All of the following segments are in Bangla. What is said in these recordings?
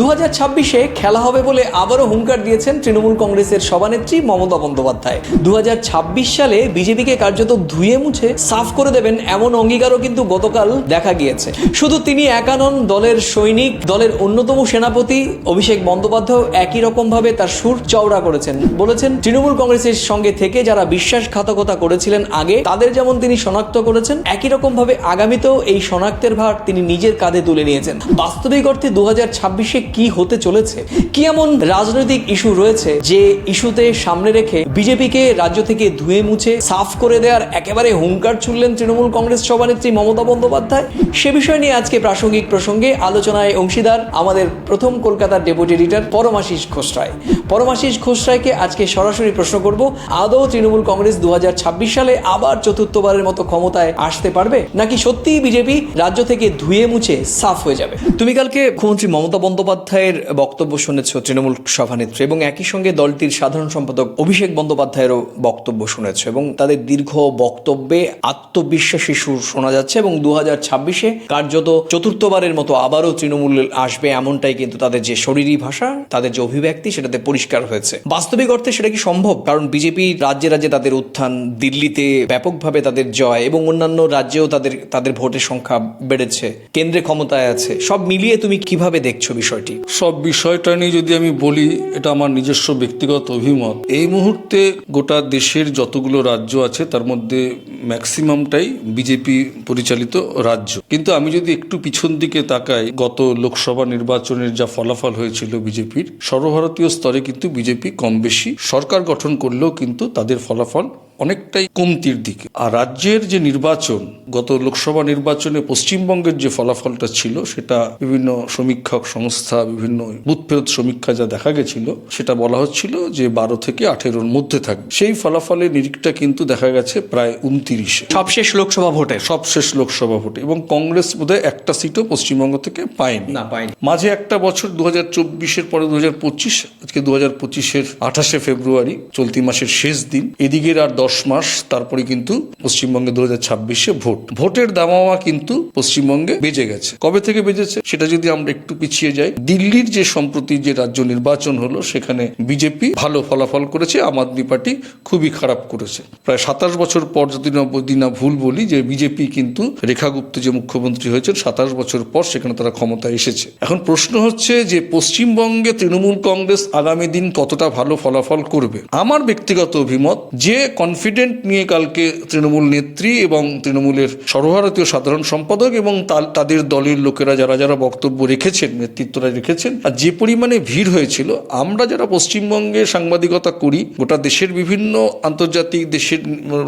দু হাজার ছাব্বিশে খেলা হবে বলে আবারও হুঙ্কার দিয়েছেন তৃণমূল কংগ্রেসের সভানেত্রী মমতা বন্দ্যোপাধ্যায়। দুহাজার ছাব্বিশ সালে বিজেপিকে কার্যত ধুয়ে মুছে সাফ করে দেবেন এমন অঙ্গীকারও কিন্তু গতকাল দেখা গিয়েছে। শুধু তিনি একা নন, দলের সৈনিক, দলের অন্যতম সেনাপতি অভিষেক বন্দ্যোপাধ্যায় একই রকম ভাবে তার সুর চওড়া করেছেন। বলেছেন, তৃণমূল কংগ্রেসের সঙ্গে থেকে যারা বিশ্বাসঘাতকতা করেছিলেন আগে, তাদের যেমন তিনি শনাক্ত করেছেন, একই রকম ভাবে আগামীতেও এই শনাক্তের ভার তিনি নিজের কাঁধে তুলে নিয়েছেন। বাস্তবিক অর্থে দু হাজার ছাব্বিশে কি হতে চলেছে? কি এমন রাজনৈতিক ইস্যু রয়েছে যে ইস্যুতে সামনে রেখে বিজেপিকে রাজ্য থেকে ধুয়ে মুছে, সাফ করে দেওয়ার একেবারে হুঙ্কার ছুড়লেন তৃণমূল কংগ্রেস সভানেত্রী মমতা বন্দ্যোপাধ্যায়? সে বিষয় নিয়ে আজকে প্রাসঙ্গিক প্রসঙ্গে আলোচনায় অংশীদার আমাদের প্রথম কলকাতার ডেপুটি এডিটর পরমাশিস ঘোষরায় পরমাশিস ঘোষরায়কে আজকে সরাসরি প্রশ্ন করব, আদৌ তৃণমূল কংগ্রেস দুহাজার ছাব্বিশ সালে আবার চতুর্থবারের মতো ক্ষমতায় আসতে পারবে? নাকি সত্যিই বিজেপি রাজ্য থেকে ধুয়ে মুছে সাফ হয়ে যাবে? তুমি কালকে মুখ্যমন্ত্রী মমতা বন্দ্যোপাধ্যায়ের বক্তব্য শুনেছ তৃণমূল সভানেত্রী, এবং একই সঙ্গে দলটির সাধারণ সম্পাদক অভিষেক বন্দ্যোপাধ্যায়েরও বক্তব্য শুনেছ, এবং তাদের দীর্ঘ বক্তব্যে আত্মবিশ্বাসী সুর শোনা যাচ্ছে, এবং দু হাজার ছাব্বিশে কার্যত চতুর্থবারের মতো আবারও তৃণমূল আসবে এমনটাই কিন্তু তাদের যে শরীরী ভাষা, তাদের যে অভিব্যক্তি, সেটাতে পরিষ্কার হয়েছে। বাস্তবিক অর্থে সেটা কি সম্ভব? কারণ বিজেপি রাজ্যে রাজ্যে তাদের উত্থান, দিল্লিতে ব্যাপকভাবে তাদের জয় এবং অন্যান্য রাজ্যেও তাদের তাদের ভোটের সংখ্যা বেড়েছে, কেন্দ্রে ক্ষমতায় আছে। সব মিলিয়ে তুমি কীভাবে দেখছ বিষয়টি? সব বিষয়টা নিয়ে যদি আমি বলি, এটা আমার নিজস্ব ব্যক্তিগত অভিমত। এই মুহূর্তে গোটা দেশের যতগুলো রাজ্য আছে, তার মধ্যে ম্যাক্সিমামটাই বিজেপি পরিচালিত রাজ্য। কিন্তু আমি যদি একটু পিছন দিকে তাকাই, গত লোকসভা নির্বাচনের যা ফলাফল হয়েছিল বিজেপির, সর্বভারতীয় স্তরে কিন্তু বিজেপি কম বেশি সরকার গঠন করলেও কিন্তু তাদের ফলাফল অনেকটাই কমতির দিকে। আর রাজ্যের যে নির্বাচন গত লোকসভা নির্বাচনে পশ্চিমবঙ্গের যে ফলাফলটা ছিল সেটা বিভিন্ন সমীক্ষক সংস্থা বিভিন্ন বুথ ফেরত সমীক্ষা যা দেখা গেছিল সেটা বলা হচ্ছিল যে বারো থেকে আঠেরোর মধ্যে থাকবে। সেই ফলাফলের নিরিখটা কিন্তু দেখা গেছে প্রায় উনতিরিশে। সবশেষ লোকসভা ভোটের সবশেষ লোকসভা ভোটে। এবং কংগ্রেস বোধহয় একটা সিটও পশ্চিমবঙ্গ থেকে পায়নি। না পায়নি। মাঝে একটা বছর দু হাজার চব্বিশের পরে দু হাজার পঁচিশ আজকে দু হাজার পঁচিশের আঠাশে ফেব্রুয়ারি চলতি মাসের শেষ দিন এদিকের আর দশ মাস, তারপরে কিন্তু পশ্চিমবঙ্গে দু হাজার ছাব্বিশে ভোট। ভোটের দামামা কিন্তু পশ্চিমবঙ্গে বেজে গেছে। কবে থেকে বেজেছে সেটা যদি আমরা একটু পিছিয়ে যাই, দিল্লির যে সম্প্রতি যে রাজ্য নির্বাচন হলো, সেখানে বিজেপি ভালো ফলাফল করেছে, আম আদমি পার্টি খুবই খারাপ করেছে। প্রায় সাতাশ বছর পর, যদি না না ভুল বলি, যে বিজেপি কিন্তু রেখা গুপ্ত যে মুখ্যমন্ত্রী হয়েছেন, সাতাশ বছর পর সেখানে তারা ক্ষমতায় এসেছে। এখন প্রশ্ন হচ্ছে যে, পশ্চিমবঙ্গে তৃণমূল কংগ্রেস আগামী দিন কতটা ভালো ফলাফল করবে? আমার ব্যক্তিগত অভিমত, যে কনফিডেন্ট নিয়ে কালকে তৃণমূল নেত্রী এবং তৃণমূলের সর্বভারতীয় সাধারণ সম্পাদক এবং তাদের দলের লোকেরা যারা যারা বক্তব্য রেখেছেন, নেতৃত্বরা রেখেছেন, আর যে পরিমাণে ভিড় হয়েছিল, আমরা যারা পশ্চিমবঙ্গে সাংবাদিকতা করি, গোটা দেশের বিভিন্ন আন্তর্জাতিক দেশের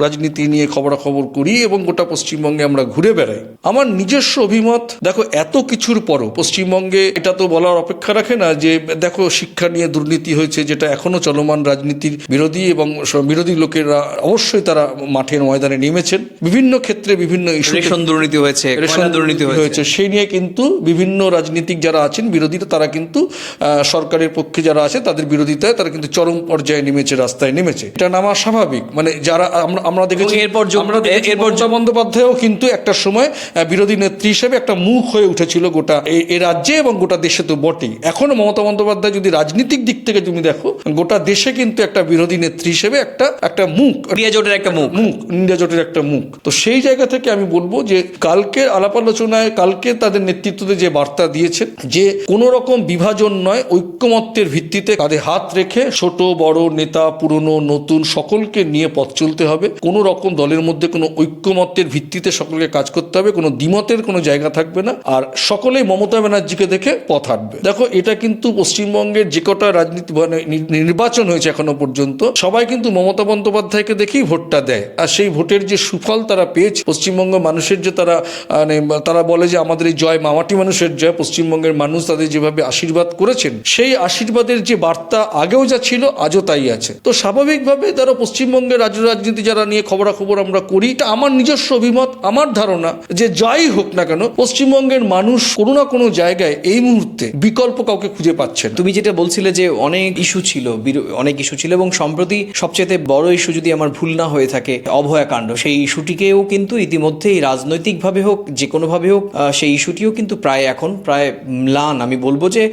রাজনীতি নিয়ে খবরাখবর করি এবং গোটা পশ্চিমবঙ্গে আমরা ঘুরে বেড়াই, আমার নিজস্ব অভিমত, দেখো, এত কিছুর পরও পশ্চিমবঙ্গে এটা তো বলার অপেক্ষা রাখে না যে, দেখো, শিক্ষা নিয়ে দুর্নীতি হয়েছে, যেটা এখনও চলমান রাজনীতির বিরোধী এবং বিরোধী লোকেরা অবশ্যই তারা মাঠের ময়দানে নেমেছেন। বিভিন্ন ক্ষেত্রে বিভিন্ন ইস্যু দুর্নীতি হয়েছে দুর্নীতি হয়েছে। সেই নিয়ে কিন্তু বিভিন্ন রাজনীতিক যারা আছেন বিরোধীরা তারা কিন্তু সরকারের পক্ষে যারা আছে তাদের বিরোধিতায় তারা কিন্তু চরম পর্যায়ে নেমেছে রাস্তায় নেমেছে। এটা নামা স্বাভাবিক। মানে যারা আমরা আমরা দেখেছি এরপর আমরা এরপর বন্দ্যোপাধ্যায়ও কিন্তু একটা সময় বিরোধী নেত্রী হিসেবে একটা মুখ হয়ে উঠেছিল গোটা এ রাজ্যে এবং গোটা দেশে তো বটেই। এখনও মমতা বন্দ্যোপাধ্যায় যদি রাজনীতিক দিক থেকে তুমি দেখো গোটা দেশে কিন্তু একটা বিরোধী নেত্রী হিসেবে একটা একটা মুখ ইন্ডিয়া জোটের একটা মুখ। মুখ ইন্ডিয়া জোটের একটা মুখ। তো সেই জায়গা থেকে আমি বলব যে কালকে আলাপ আলোচনায় কালকে তাদের নেতৃত্বতে যে বার্তা দিয়েছেন যে কোনো রকম বিভাজন নয় ঐক্যমত্যের ভিত্তিতে কাঁধে হাত রেখে ছোট বড় নেতা পুরনো নতুন সকলকে নিয়ে পথ চলতে হবে। কোনো রকম দলের মধ্যে কোনো ঐক্যমত্যের ভিত্তিতে সকলকে কাজ করতে হবে কোনো দ্বিমতের কোনো জায়গা থাকবে না। আর সকলেই মমতা ব্যানার্জিকে দেখে পথ হাঁটবে। দেখো এটা কিন্তু পশ্চিমবঙ্গের যে কটা রাজনীতি মানে নির্বাচন হয়েছে এখনও পর্যন্ত সবাই কিন্তু মমতা বন্দ্যোপাধ্যায়কে দেখেই ভোটটা দেয়। আর সেই ভোটের যে সুফল তারা পেয়েছে, পশ্চিমবঙ্গ মানুষের যে তারা মানে তারা বলে যে আমাদের এই জয় মামাটি মানুষের জয়, পশ্চিমবঙ্গের মানুষ তাদের যেভাবে আশীর্বাদ করেছেন, সেই আশীর্বাদের যে বার্তা আগেও যা ছিল, আজও তাই আছে। তো স্বাভাবিকভাবে তারা পশ্চিমবঙ্গের রাজ্য রাজনীতি যারা নিয়ে খবরাখবর আমরা করি, এটা আমার নিজস্ব অভিমত, আমার ধারণা যে যাই হোক না কেন, পশ্চিমবঙ্গের মানুষ কোনো না কোনো জায়গায় এই মুহূর্তে বিকল্প কাউকে খুঁজে পাচ্ছেন তুমি যেটা বলছিলে যে অনেক ইস্যু ছিল অনেক ইস্যু ছিল এবং সম্প্রতি সবচেয়ে বড় ইস্যু যদি আমার আমার ভুল না হয়ে থাকে অভয়াকাণ্ড সেই ইস্যুটিকেও কিন্তু ইতিমধ্যেই রাজনৈতিকভাবে হোক যে কোনোভাবে হোক সেই ইস্যুটিও কিন্তু প্রায় এখন, প্রায় ম্লান। আমি বলব যে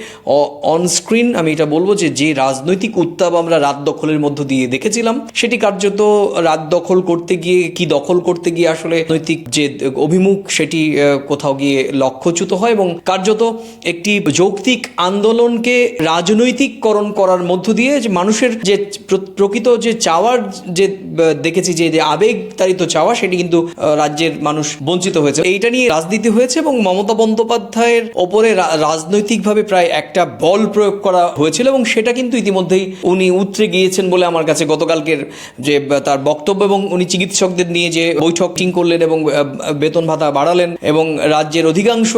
অন স্ক্রিন আমি এটা বলব যে যে রাজনৈতিক উত্তাপ আমরা রাত দখলের মধ্য দিয়ে দেখেছিলাম, সেটি কার্যত রাত দখল করতে গিয়ে, কি দখল করতে গিয়ে আসলে নৈতিক যে অভিমুখ, সেটি কোথাও গিয়ে লক্ষ্যচ্যুত হয় এবং কার্যত একটি যৌক্তিক আন্দোলনকে রাজনৈতিককরণ করার মধ্য দিয়ে যে মানুষের যে প্র- প্রকৃত যে চাওয়ার যে দেখেছি যে যে আবেগ তাড়িত চাওয়া, সেটি কিন্তু রাজ্যের মানুষ বঞ্চিত হয়েছে। এইটা নিয়ে রাজনীতি হয়েছে এবং মমতা বন্দ্যোপাধ্যায়ের ওপরে রাজনৈতিকভাবে প্রায় একটা বল প্রয়োগ করা হয়েছিল এবং সেটা কিন্তু ইতিমধ্যেই উনি উতরে গিয়েছেন বলে আমার কাছে গতকালকের যে তার বক্তব্য এবং উনি চিকিৎসকদের নিয়ে যে বৈঠক টিং করলেন এবং বেতন ভাতা বাড়ালেন এবং রাজ্যের অধিকাংশ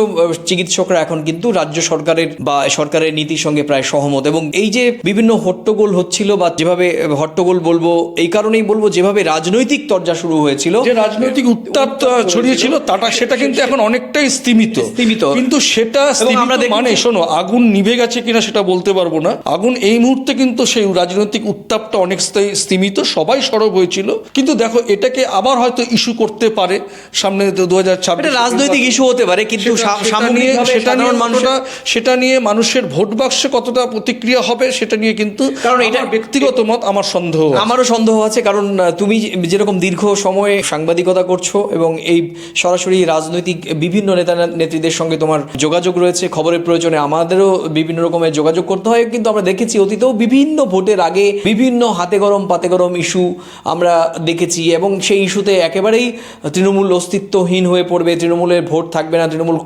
চিকিৎসকরা এখন কিন্তু রাজ্য সরকারের বা সরকারের নীতির সঙ্গে প্রায় সহমত এবং এই যে বিভিন্ন হট্টগোল হচ্ছিল বা যেভাবে হট্টগোল বলব, এই কারণেই বলব যেভাবে রাজনৈতিক তরজা শুরু হয়েছিল যে রাজনৈতিক উত্তাপ ছড়িয়েছিল তাটা সেটা কিন্তু এখন অনেকটাই স্তীমিত। স্তীমিত। কিন্তু সেটা আমরা মানে শোনো আগুন নিভে গেছে কিনা সেটা বলতে পারব না। আগুন এই মুহূর্তে কিন্তু সেই রাজনৈতিক উত্তাপটা অনেক স্তীমিত সবাই সরব হয়েছিল। কিন্তু দেখো এটাকে আবার হয়তো ইস্যু করতে পারে সামনে দু হাজার এটা রাজনৈতিক ইস্যু হতে পারে কিন্তু সেটা নিয়ে মানুষের সেটা নিয়ে মানুষের ভোট বাক্সে কতটা প্রতিক্রিয়া হবে সেটা নিয়ে কিন্তু কারণ এটা- ব্যক্তিগত মত আমার সন্দেহ আমারও সন্দেহ আছে কারণ আহ, তুমি যেরকম দীর্ঘ সময়ে সাংবাদিকতা করছ এবং এই সরাসরি রাজনৈতিক বিভিন্ন নেতা নেত্রীদের সঙ্গে তোমার যোগাযোগ রয়েছে খবরের প্রয়োজনে আমাদেরও বিভিন্ন রকমের যোগাযোগ করতে হয়। কিন্তু আমরা দেখেছি অতীতেও বিভিন্ন ভোটের আগে বিভিন্ন হাতে গরম পাতে গরম ইস্যু আমরা দেখেছি এবং সেই ইস্যুতে একেবারেই তৃণমূল অস্তিত্বহীন হয়ে পড়বে। তৃণমূলের ভোট থাকবে না তৃণমূল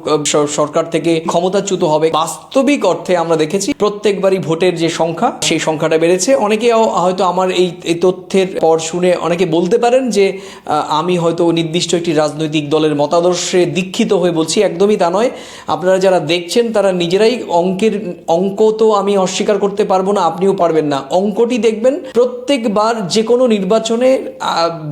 সরকার থেকে ক্ষমতাচ্যুত হবে। বাস্তবিক অর্থে আমরা দেখেছি প্রত্যেকবারই ভোটের যে সংখ্যা সেই সংখ্যাটা বেড়েছে। অনেকে হয়তো আমার এই তথ্যের পর শুনে অনেকে বলতে পারেন যে আমি হয়তো নির্দিষ্ট একটি রাজনৈতিক দলের মতাদর্শে দীক্ষিত হয়ে বলছি, একদমই তা নয়। আপনারা যারা দেখছেন, তারা নিজেরাই অঙ্কের, অঙ্ক তো আমি অস্বীকার করতে পারব না, আপনিও পারবেন না। অঙ্কটি দেখবেন, প্রত্যেকবার যে কোনো নির্বাচনে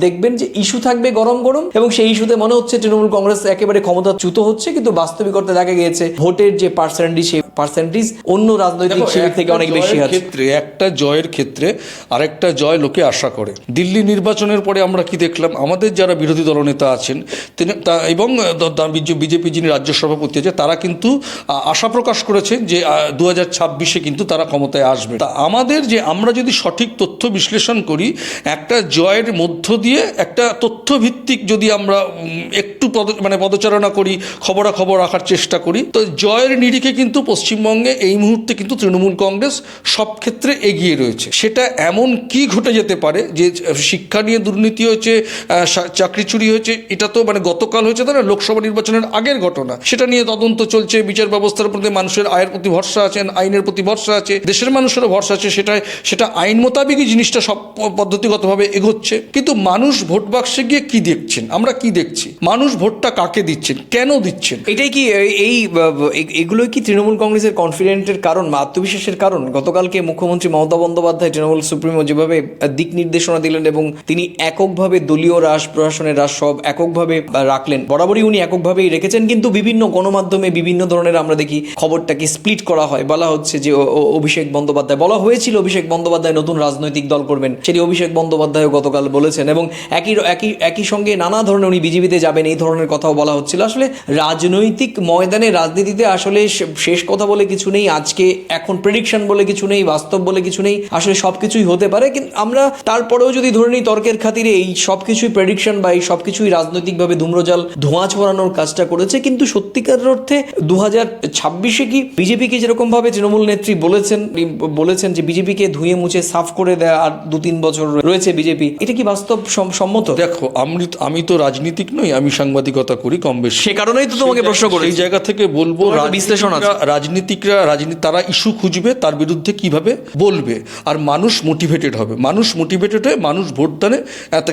দেখবেন যে ইস্যু থাকবে গরম গরম এবং সেই ইস্যুতে মনে হচ্ছে তৃণমূল কংগ্রেস একেবারে ক্ষমতাচ্যুত হচ্ছে, কিন্তু বাস্তবিক অর্থে দেখা গিয়েছে, ভোটের যে পার্সেন্টেজ সেই পার্সেন্টেজ অন্য রাজনৈতিক শিবির থেকে অনেক বেশি আছে ক্ষেত্রে একটা জয়ের ক্ষেত্রে আরেকটা জয় লোকে আশা করে। দিল্লি নির্বাচনের পরে আমরা কি দেখলাম? আমাদের যারা বিরোধী দলনেতা আছেন তিনি তা- এবং বিজেপি যিনি রাজ্য সভাপতি আছে তারা কিন্তু আশা প্রকাশ করেছেন যে দু হাজার ছাব্বিশে কিন্তু তারা ক্ষমতায় আসবে। তা আমাদের যে আমরা যদি সঠিক তথ্য বিশ্লেষণ করি একটা জয়ের মধ্য দিয়ে একটা তথ্যভিত্তিক যদি আমরা একটু পদ মানে পদচারণা করি, খবরাখবর রাখার চেষ্টা করি। তো জয়ের নিরিখে কিন্তু পশ্চিমবঙ্গে এই মুহূর্তে কিন্তু তৃণমূল কংগ্রেস সব ক্ষেত্রে এগিয়ে রয়েছে। সেটা এমন কি ঘটে যেতে পারে যে, শিক্ষা নিয়ে দুর্নীতি হয়েছে চাকরি চুরি হয়েছে, এটা তো মানে গতকাল হয়েছে না? লোকসভা নির্বাচনের আগের ঘটনা। সেটা নিয়ে তদন্ত চলছে, বিচার ব্যবস্থার প্রতি মানুষের আয়ের প্রতি ভরসা আছে, আইনের প্রতি ভরসা আছে, দেশের মানুষেরও ভরসা আছে, সেটা সেটা আইন মোতাবেকই জিনিসটা সব পদ্ধতিগতভাবে এগোচ্ছে। কিন্তু মানুষ ভোট বাক্সে গিয়ে কি দেখছেন? আমরা কি দেখছি? মানুষ ভোটটা কাকে দিচ্ছেন? কেন দিচ্ছেন? এটাই কি এই- এগুলোই কি তৃণমূল কংগ্রেসের কনফিডেন্টের কারণ বা আত্মবিশ্বাসের কারণ? গতকালকে মুখ্যমন্ত্রী মমতা বন্দ্যোপাধ্যায় তৃণমূল সুপ্রিমো যেভাবে দিক নির্দেশনা দিলেন এবং তিনি এককভাবে দলীয় রাস প্রশাসনের রাস সব এককভাবে রাখলেন। বরাবরই উনি এককভাবেই রেখেছেন, কিন্তু বিভিন্ন গণমাধ্যমে বিভিন্ন ধরনের আমরা দেখি খবরটাকে স্প্লিট করা হয়। বলা হচ্ছে যে অভিষেক বন্দ্যোপাধ্যায়, বলা হয়েছিল অভিষেক বন্দ্যোপাধ্যায় নতুন রাজনৈতিক দল করবেন। সেটি অভিষেক বন্দ্যোপাধ্যায়ও গতকাল বলেছেন এবং একই একই একই সঙ্গে নানা ধরনের উনি বিজেপিতে যাবেন, এই ধরনের কথাও বলা হচ্ছিল। আসলে রাজনৈতিক ময়দানে রাজনীতিতে আসলে শেষ কথা বলে কিছু নেই, আজকে এখন প্রেডিকশন বলে কিছু নেই, বাস্তব বলে কিছু নেই, আসলে সবকিছুই হতে পারে। কিন্তু আমরা তারপরেও যদি ধরে নিই তর্কের খাতিরে, এই সবকিছুই প্রেডিকশন বা এই সবকিছুই রাজনৈতিকভাবে ধূম্রজাল ধোঁয়া ছড়ানোর কাজটা করেছে। কিন্তু সত্যিকার অর্থে দু হাজার ছাব্বিশে কি বিজেপিকে যেরকম ভাবে তৃণমূল নেত্রী বলেছেন বলেছেন যে বিজেপিকে ধুয়ে মুছে সাফ করে দেয়া আর দু তিন বছর রয়েছে বিজেপি, এটা কি বাস্তব সম- সম্মত? দেখো, আমি আমি তো রাজনীতিক নই, আমি সাংবাদিকতা করি কম বেশি। সে কারণেই তো তোমাকে প্রশ্ন সেই করেছি। জায়গা থেকে বলব বিশ্লেষণ আছে। রাজনীতিকরা- রাজনীতি তারা ইস্যু খুঁজবে তার বিরুদ্ধে কীভাবে বলবে। আর মানুষ মোটিভেটেড হবে। মানুষ মোটিভেটেড হয়ে মানুষ ভোট দানে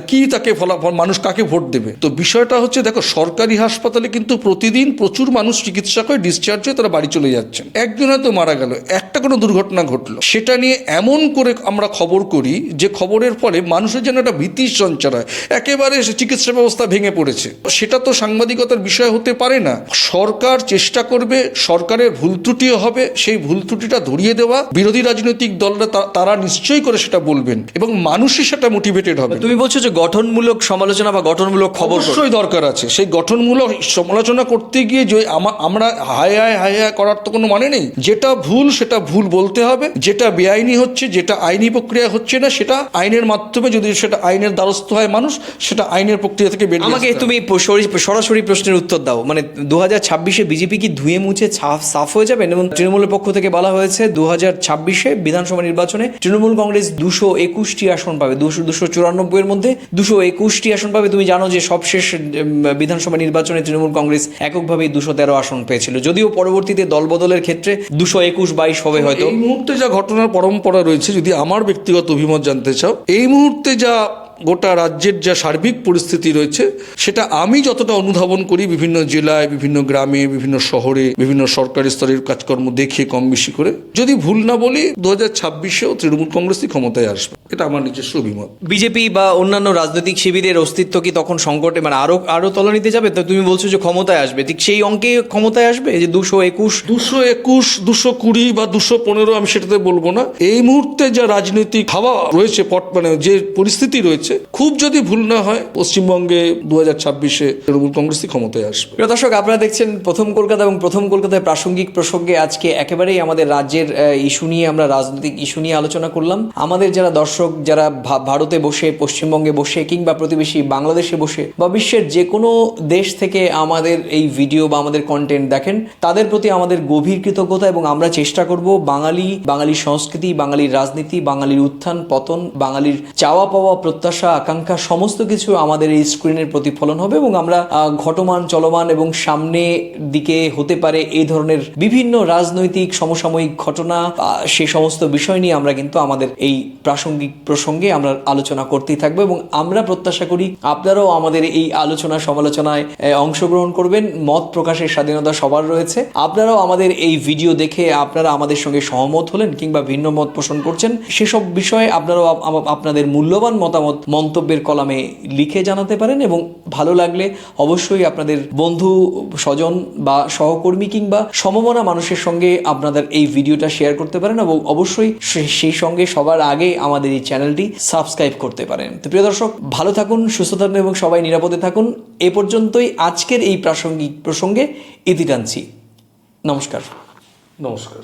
কি তাকে ফলাফল মানুষ কাকে ভোট দেবে? তো বিষয়টা হচ্ছে দেখো সরকারি হাসপাতালে কিন্তু প্রতিদিন প্রচুর মানুষ চিকিৎসা করে ডিসচার্জ হয়ে তারা বাড়ি চলে যাচ্ছেন। একজন হয়তো মারা গেল একটা কোনো দুর্ঘটনা ঘটলো। সেটা নিয়ে এমন করে আমরা খবর করি যে খবরের ফলে মানুষের যেন একটা ভীতির সঞ্চার হয়। একেবারে চিকিৎসা ব্যবস্থা ভেঙে পড়েছে। সেটা তো সাংবাদিকতার বিষয় হতে পারে না। সরকার চেষ্টা করবে সরকারের ভুল ত্রুটিও হবে সেই ভুল ত্রুটিটা ধরিয়ে দেওয়া। বিরোধী রাজনৈতিক দলরা তারা নিশ্চয়ই করে সেটা বলবেন এবং মানুষই সেটা মোটিভেটেড হবে। তুমি বলছো যে গঠনমূলক সমালোচনা বা গঠনমূলক খবর অবশ্যই দরকার আছে। সেই গঠনমূলক সমালোচনা করতে গিয়ে যে আমা- আমরা হায় হায় হায় হায় করার তো কোনো মানে নেই। যেটা ভুল সেটা ভুল বলতে হবে। যেটা বেআইনি হচ্ছে যেটা আইনি প্রক্রিয়া হচ্ছে না সেটা আইনের মাধ্যমে যদি সেটা আইনের দ্বারস্থ হয় মানুষ সেটা আইনের প্রক্রিয়া থেকে বেরিয়ে আমাকে তুমি সরাসরি প্রশ্নের উত্তর দাও। মানে দু হাজার ছাব্বিশে বিজেপি কি ধুয়ে মুছে সাফ হয়ে যাবেন এবং তৃণমূলের পক্ষ থেকে বলা হয়েছে দু হাজার ছাব্বিশে বিধানসভা নির্বাচনে তৃণমূল কংগ্রেস দুশো একুশটি আসন পাবে। দুশো দুশো চুরানব্বই এর মধ্যে দুশো একুশটি আসন পাবে। তুমি জানো যে সবশেষ বিধানসভা নির্বাচনে তৃণমূল কংগ্রেস এককভাবে দুশো তেরো আসন পেয়েছিল। যদিও পরবর্তীতে দলবদলের ক্ষেত্রে দুশো একুশ বাইশ হবে হয়তো। এই মুহূর্তে যা ঘটনার পরম্পরা রয়েছে, যদি আমার ব্যক্তিগত অভিমত জানতে চাও, এই মুহূর্তে যা গোটা রাজ্যের যা সার্বিক পরিস্থিতি রয়েছে সেটা আমি যতটা অনুধাবন করি বিভিন্ন জেলায় বিভিন্ন গ্রামে বিভিন্ন শহরে বিভিন্ন সরকারি স্তরের কাজকর্ম দেখে কম বেশি করে। যদি ভুল না বলি দু হাজার ছাব্বিশেও তৃণমূল কংগ্রেসই ক্ষমতায় আসবে। এটা আমার নিজস্ব অভিমত। বিজেপি বা অন্যান্য রাজনৈতিক শিবিরের অস্তিত্ব কি তখন সংকটে? মানে আরও আরও তলানিতে যাবে? তো তুমি বলছো যে ক্ষমতায় আসবে। ঠিক সেই অঙ্কে ক্ষমতায় আসবে? যে দুশো একুশ? দুশো একুশ দুশো কুড়ি বা দুশো পনেরো আমি সেটাতে বলব না। এই মুহূর্তে যা রাজনৈতিক হাওয়া রয়েছে পট মানে যে পরিস্থিতি রয়েছে খুব যদি ভুল না হয়, পশ্চিমবঙ্গে দু হাজার ছাব্বিশে তৃণমূল কংগ্রেসই ক্ষমতায় আসবে। প্রিয় দর্শক, আপনারা দেখছেন প্রথম কলকাতা এবং প্রথম কলকাতায় প্রাসঙ্গিক প্রসঙ্গে আজকে একেবারেই আমাদের রাজ্যের ইস্যু নিয়ে আমরা রাজনৈতিক ইস্যু নিয়ে আলোচনা করলাম। আমাদের যারা দর্শক, যারা ভারতে বসে, পশ্চিমবঙ্গে বসে কিংবা প্রতিবেশী বাংলাদেশে বসে বা বিশ্বের যে কোনো দেশ থেকে আমাদের এই ভিডিও বা আমাদের কন্টেন্ট দেখেন, তাদের প্রতি আমাদের গভীর কৃতজ্ঞতা এবং আমরা চেষ্টা করব বাঙালি, বাঙালির সংস্কৃতি, বাঙালির রাজনীতি, বাঙালির উত্থান, পতন, বাঙালির চাওয়া পাওয়া প্রত্যাশা আকাঙ্ক্ষা সমস্ত কিছু আমাদের এই স্ক্রিনের প্রতিফলন হবে এবং আমরা ঘটমান, চলমান এবং সামনে দিকে হতে পারে এই ধরনের বিভিন্ন রাজনৈতিক সমসাময়িক ঘটনা সে সমস্ত বিষয় নিয়ে আমরা কিন্তু আমাদের এই প্রাসঙ্গিক প্রসঙ্গে আমরা আলোচনা করতেই থাকব এবং আমরা প্রত্যাশা করি আপনারাও আমাদের এই আলোচনা সমালোচনায় অংশগ্রহণ করবেন। মত প্রকাশের স্বাধীনতা সবার রয়েছে। আপনারাও আমাদের এই ভিডিও দেখে আপনারা আমাদের সঙ্গে সহমত হলেন কিংবা ভিন্ন মত পোষণ করছেন, সেসব বিষয়ে আপনারাও আপ- আপ- আপনাদের মূল্যবান মতামত মন্তব্যের কলামে লিখে জানাতে পারেন এবং ভালো লাগলে অবশ্যই আপনাদের বন্ধু, স্বজন বা সহকর্মী কিংবা সমমনা মানুষের সঙ্গে আপনাদের এই ভিডিওটা শেয়ার করতে পারেন এবং অবশ্যই সেই সঙ্গে সবার আগে আমাদের এই চ্যানেলটি সাবস্ক্রাইব করতে পারেন। তো প্রিয় দর্শক, ভালো থাকুন, সুস্থ থাকুন এবং সবাই নিরাপদে থাকুন। এ পর্যন্তই আজকের এই প্রাসঙ্গিক প্রসঙ্গে ইতি টানছি। নমস্কার। নমস্কার।